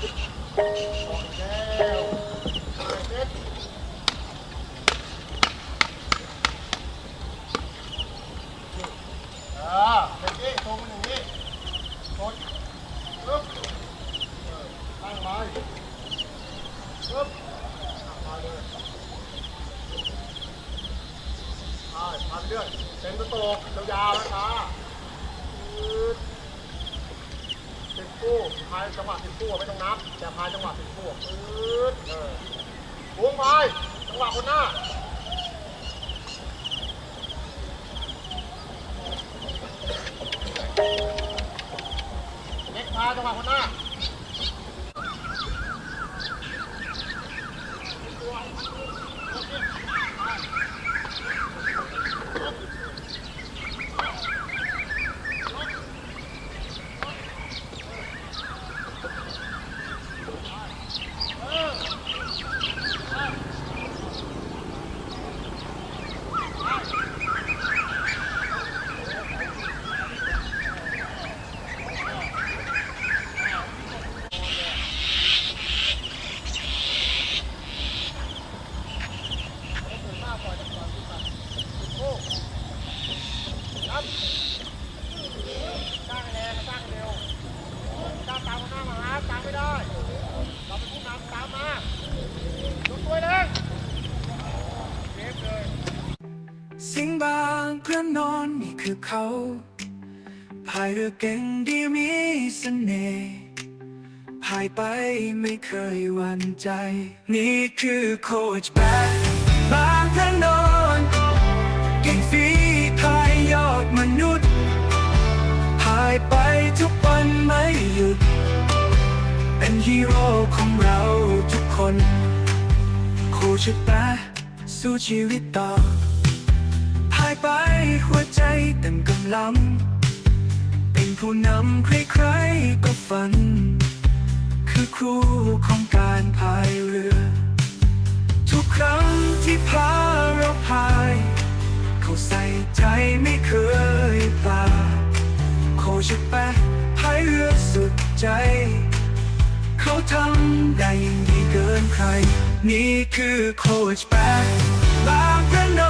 เป็นปรงมันอย่างนี้กดปึ๊บเออตั้งไว้ปึ๊บตั้งมาเลยใช่พันเลือดเป็นตัวโตกยาวๆนะคะปึ๊ดติด คู่พายจังหวะติดคู่ไม่ต้องนับแต่พายจังหวะติดคู่ปื๊ดเออวงพายจังหวะคนหน้าเล็กพายจังหวะคนหน้า ครับสร้างแรงสร้างเร็วสร้างตามคนหน้ามาหาตามไม่ได้ เราเป็นผู้นำตามมาลงตัวเลยเก็บเลย สิ่งบางเพื่อนนอนนี่คือเขาพายเรือเก่งดีมีเสน่ห์พายไปไม่เคยหวั่นใจ นี่คือโคชแบ็คบางเพื่อนนอนเก่งฝีพายยอดมนุษย์พายไปทุกวันไม่หยุด เป็นฮีโร่ของเราทุกคน โคชแบ็คสู้ชีวิตต่อ ไปหัวใจเต็มกำลัง เป็นผู้นำใครๆก็ฝัน คือครูของการพายเรือ ทุกครั้งที่พาเราพาย เขาใส่ใจไม่เคยปลาโคชแปะพายเรือสุดใจ เขาทำได้ยิ่งดีเกินใคร นี่คือโคชแปะบางพระน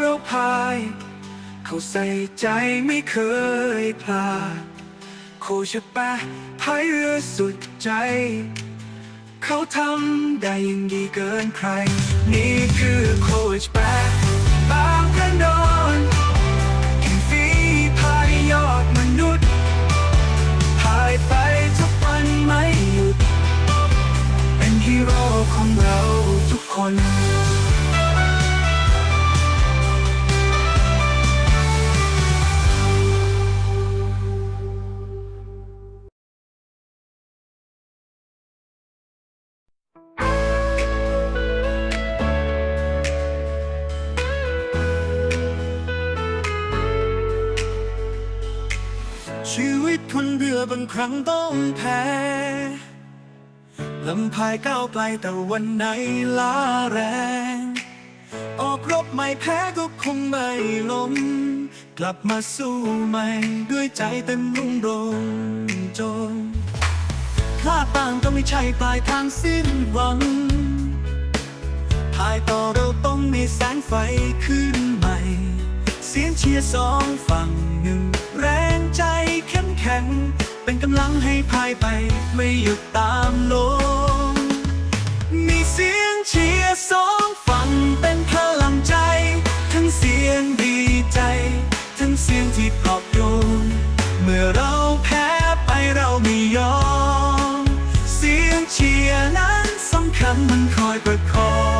เราพาย เขาใส่ใจไม่เคยพลาดโคชแปะพายเรือสุดใจ เขาทำได้ยิ่งดีเกินใคร นี่คือโคชแปะบางพระนอนเก่งฝีพายยอดมนุษย์พายไปทุกวันไม่หยุด เป็นฮีโร่ของเราทุกคน ชีวิตคนเรือบางครั้งต้องแพ้ลำพายก้าวไกลแต่วันไหนล้าแรง ออกรบไม่แพ้ก็คงไม่ล้ม กลับมาสู้ใหม่ด้วยใจเต็มรุ่งโรงจนพลาดบ้างก็ไม่ใช่ปลายทางสิ้นหวังพายต่อเราต้องมีแสงไฟขึ้น สียงเชียร์สองฝั่งหนึ่งแรงใจเข้มแข็ง เป็นกำลังให้พายไปไม่หยุดตามลมมีเสียงเชียร์สองฝั่งเป็นพลังใจ ทั้งเสียงดีใจ ทั้งเสียงที่ปลอบโยนเมื่อเราแพ้ไปเราไม่ยอม เสียงเชียร์นั้นสำคัญมันคอยประคอง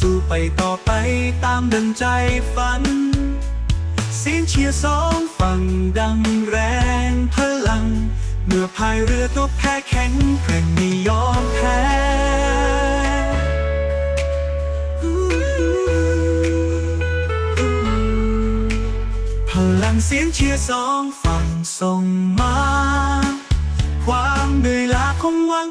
สู้ไปต่อไปตามดังใจฝัน เสียงเชียร์สองฝั่งดังแรงพลัง เมื่อพายเรือตัวแพ้แข็งแกร่งไม่ยอมแพ้พลังเสียงเชียร์สองฝั่งส่งมา ความเหนื่อยล้าของวัง